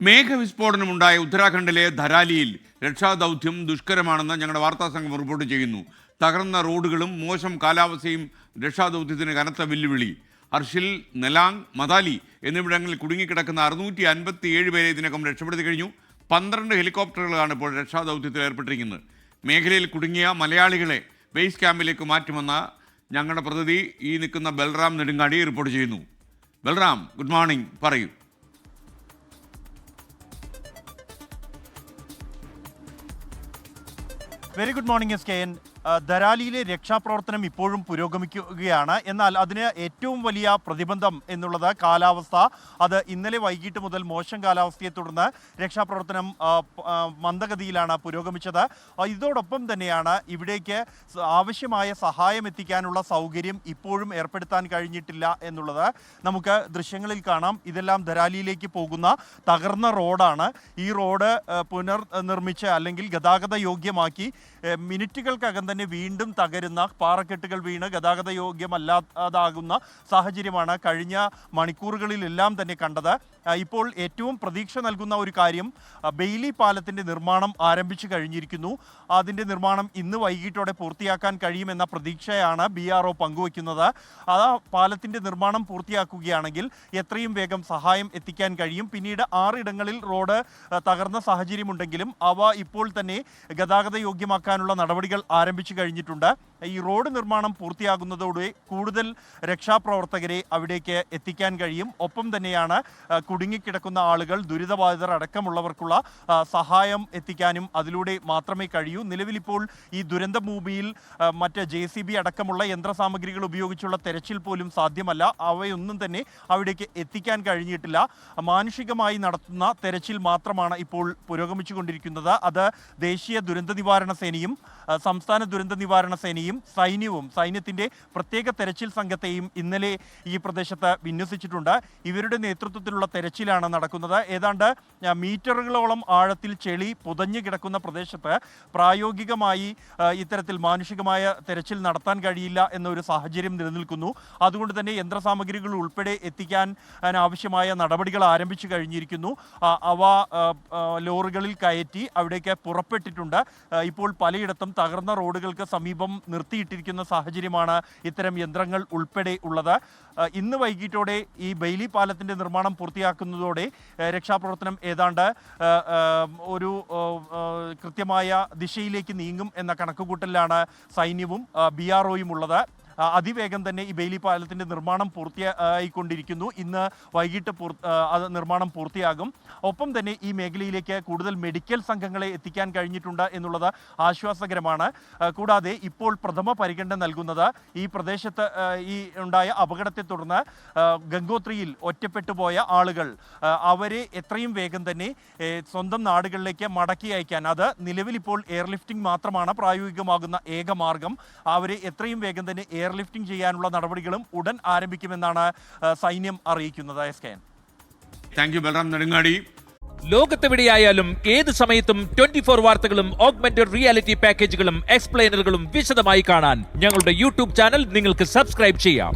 മേഘവിസ്ഫോടനമുണ്ടായ ഉത്തരാഖണ്ഡിലെ ധരാലിയിൽ രക്ഷാദൗത്യം ദുഷ്കരമാണെന്ന് ഞങ്ങളുടെ വാർത്താ സംഘം റിപ്പോർട്ട് ചെയ്യുന്നു. തകർന്ന റോഡുകളും മോശം കാലാവസ്ഥയും രക്ഷാദൗത്യത്തിന് കനത്ത വെല്ലുവിളി. ഹർഷിൽ നെലാങ് മതാലി എന്നിവിടങ്ങളിൽ കുടുങ്ങിക്കിടക്കുന്ന അറുന്നൂറ്റി അൻപത്തി ഏഴ് പേരെ ഇതിനകം രക്ഷപ്പെടുത്തി കഴിഞ്ഞു. പന്ത്രണ്ട് ഹെലികോപ്റ്ററുകളാണ് ഇപ്പോൾ രക്ഷാദൗത്യത്തിൽ ഏർപ്പെട്ടിരിക്കുന്നത്. മേഖലയിൽ കുടുങ്ങിയ മലയാളികളെ ബേസ് ക്യാമ്പിലേക്ക് മാറ്റുമെന്ന ഞങ്ങളുടെ പ്രതിനിധി ഈ നിൽക്കുന്ന ബൽറാം നെടുങ്ങാടി റിപ്പോർട്ട് ചെയ്യുന്നു. Balram good morning. പറയൂ. Very good morning S K N. ആ, ധരാലിയിലെ രക്ഷാപ്രവർത്തനം ഇപ്പോഴും പുരോഗമിക്കുകയാണ്. എന്നാൽ അതിന് ഏറ്റവും വലിയ പ്രതിബന്ധം എന്നുള്ളത് കാലാവസ്ഥ. അത് ഇന്നലെ വൈകിട്ട് മുതൽ മോശം കാലാവസ്ഥയെ തുടർന്ന് രക്ഷാപ്രവർത്തനം മന്ദഗതിയിലാണ് പുരോഗമിച്ചത്. ഇതോടൊപ്പം തന്നെയാണ് ഇവിടേക്ക് ആവശ്യമായ സഹായം എത്തിക്കാനുള്ള സൗകര്യം ഇപ്പോഴും ഏർപ്പെടുത്താൻ കഴിഞ്ഞിട്ടില്ല എന്നുള്ളത് നമുക്ക് ദൃശ്യങ്ങളിൽ കാണാം. ഇതെല്ലാം ധരാലിയിലേക്ക് പോകുന്ന തകർന്ന റോഡാണ്. ഈ റോഡ് ആ, പുനർ നിർമ്മിച്ച് അല്ലെങ്കിൽ ഗതാഗത യോഗ്യമാക്കി മിനിറ്റുകൾക്കകം തന്നെ വീണ്ടും തകരുന്ന പാറക്കെട്ടുകൾ വീണ് ഗതാഗത യോഗ്യമല്ലാതാകുന്ന സാഹചര്യമാണ് കഴിഞ്ഞ മണിക്കൂറുകളിലെല്ലാം തന്നെ കണ്ടത്. ഇപ്പോൾ ഏറ്റവും പ്രതീക്ഷ നൽകുന്ന ഒരു കാര്യം ബെയിലി പാലത്തിന്റെ നിർമ്മാണം ആരംഭിച്ചു കഴിഞ്ഞിരിക്കുന്നു. അതിന്റെ നിർമ്മാണം ഇന്ന് വൈകിട്ടോടെ പൂർത്തിയാക്കാൻ കഴിയുമെന്ന പ്രതീക്ഷയാണ് ബി ആർ ഒ പങ്കുവയ്ക്കുന്നത്. ആ പാലത്തിന്റെ നിർമ്മാണം പൂർത്തിയാക്കുകയാണെങ്കിൽ എത്രയും വേഗം സഹായം എത്തിക്കാൻ കഴിയും. പിന്നീട് ആറിടങ്ങളിൽ റോഡ് തകർന്ന സാഹചര്യമുണ്ടെങ്കിലും അവ ഇപ്പോൾ തന്നെ ഗതാഗത യോഗ്യമാക്കാനുള്ള നടപടികൾ ആരംഭിച്ചു കഴിഞ്ഞിട്ടുണ്ട്. ഈ റോഡ് നിർമ്മാണം പൂർത്തിയാകുന്നതോടെ കൂടുതൽ രക്ഷാപ്രവർത്തകരെ അവിടേക്ക് എത്തിക്കാൻ കഴിയും. ഒപ്പം തന്നെയാണ് കുടുങ്ങിക്കിടക്കുന്ന ആളുകൾ ദുരിതബാധിതർ അടക്കമുള്ളവർക്കുള്ള സഹായം എത്തിക്കാനും അതിലൂടെ മാത്രമേ കഴിയൂ. നിലവിലിപ്പോൾ ഈ ദുരന്ത ഭൂമിയിൽ മറ്റ് ജെ സി ബി അടക്കമുള്ള യന്ത്രസാമഗ്രികൾ ഉപയോഗിച്ചുള്ള തെരച്ചിൽ പോലും സാധ്യമല്ല. അവയൊന്നും തന്നെ അവിടേക്ക് എത്തിക്കാൻ കഴിഞ്ഞിട്ടില്ല. മാനുഷികമായി നടത്തുന്ന തെരച്ചിൽ മാത്രമാണ് ഇപ്പോൾ പുരോഗമിച്ചുകൊണ്ടിരിക്കുന്നത്. അത് ദേശീയ ദുരന്ത നിവാരണ സേനയും സംസ്ഥാന ദുരന്ത നിവാരണ സേനയും സൈന്യവും സൈന്യത്തിന്റെ പ്രത്യേക തെരച്ചിൽ സംഘത്തെയും ഇന്നലെ ഈ പ്രദേശത്ത് വിന്യസിച്ചിട്ടുണ്ട്. ഇവരുടെ നേതൃത്വത്തിലുള്ള തെരച്ചിലാണ് നടക്കുന്നത്. ഏതാണ്ട് മീറ്ററുകളോളം ആഴത്തിൽ ചെളി പുതഞ്ഞു കിടക്കുന്ന പ്രദേശത്ത് പ്രായോഗികമായി ഇത്തരത്തിൽ മാനുഷികമായ തെരച്ചിൽ നടത്താൻ കഴിയില്ല എന്നൊരു സാഹചര്യം നിലനിൽക്കുന്നു. അതുകൊണ്ട് തന്നെ യന്ത്രസാമഗ്രികൾ ഉൾപ്പെടെ എത്തിക്കാൻ ആവശ്യമായ നടപടികൾ ആരംഭിച്ചു കഴിഞ്ഞിരിക്കുന്നു. അവ ലോറികളിൽ കയറ്റി അവിടേക്ക് പുറപ്പെട്ടിട്ടുണ്ട്. ഇപ്പോൾ പലയിടത്തും തകർന്ന റോഡുകൾക്ക് സമീപം നിർത്തിയിട്ടിരിക്കുന്ന സാഹചര്യമാണ് ഇത്തരം യന്ത്രങ്ങൾ ഉൾപ്പെടെ ഉള്ളത്. ഇന്ന് വൈകിട്ടോടെ ഈ ബെയിലി പാലത്തിന്റെ നിർമ്മാണം പൂർത്തിയാക്കുന്നതോടെ രക്ഷാപ്രവർത്തനം ഏതാണ്ട് ഒരു കൃത്യമായ ദിശയിലേക്ക് നീങ്ങും എന്ന കണക്കുകൂട്ടലിലാണ് സൈന്യവും ബി ആർ ഒയും ഉള്ളത്. അതിവേഗം തന്നെ ഈ ബെയിലി പാലത്തിന്റെ നിർമ്മാണം പൂർത്തിയായിക്കൊണ്ടിരിക്കുന്നു ഇന്ന് വൈകിട്ട് അത് നിർമ്മാണം പൂർത്തിയാകും. ഒപ്പം തന്നെ ഈ മേഖലയിലേക്ക് കൂടുതൽ മെഡിക്കൽ സംഘങ്ങളെ എത്തിക്കാൻ കഴിഞ്ഞിട്ടുണ്ട് എന്നുള്ളത് ആശ്വാസകരമാണ്. കൂടാതെ ഇപ്പോൾ പ്രഥമ പരിഗണന നൽകുന്നത് ഈ പ്രദേശത്ത് ഈ ഉണ്ടായ അപകടത്തെ തുടർന്ന് ഗംഗോത്രിയിൽ ഒറ്റപ്പെട്ടു പോയ ആളുകൾ അവരെ എത്രയും വേഗം തന്നെ സ്വന്തം നാടുകളിലേക്ക് മടക്കി അയക്കാൻ. അത് നിലവിൽ നിലവിലിപ്പോൾ എയർലിഫ്റ്റിംഗ് മാത്രമാണ് പ്രായോഗികമാകുന്ന ഏക മാർഗം. അവരെ എത്രയും വേഗം തന്നെ എയർലിഫ്റ്റിംഗ് ചെയ്യാനുള്ള നടപടികളും ഉടൻ ആരംഭിക്കുമെന്നാണ് സൈന്യം അറിയിക്കുന്നത് S K thank you Balram Nedungadi ലോകത്തെവിടെയായാലും ഏത് സമയത്തും ട്വന്റി ഫോർ വാർത്തകളും ഓഗ്മെന്റഡ് റിയാലിറ്റി പാക്കേജുകളും എക്സ്പ്ലെയിനറുകളും വിശദമായി കാണാൻ ഞങ്ങളുടെ യൂട്യൂബ് ചാനൽ നിങ്ങൾക്ക് സബ്സ്ക്രൈബ് ചെയ്യാം.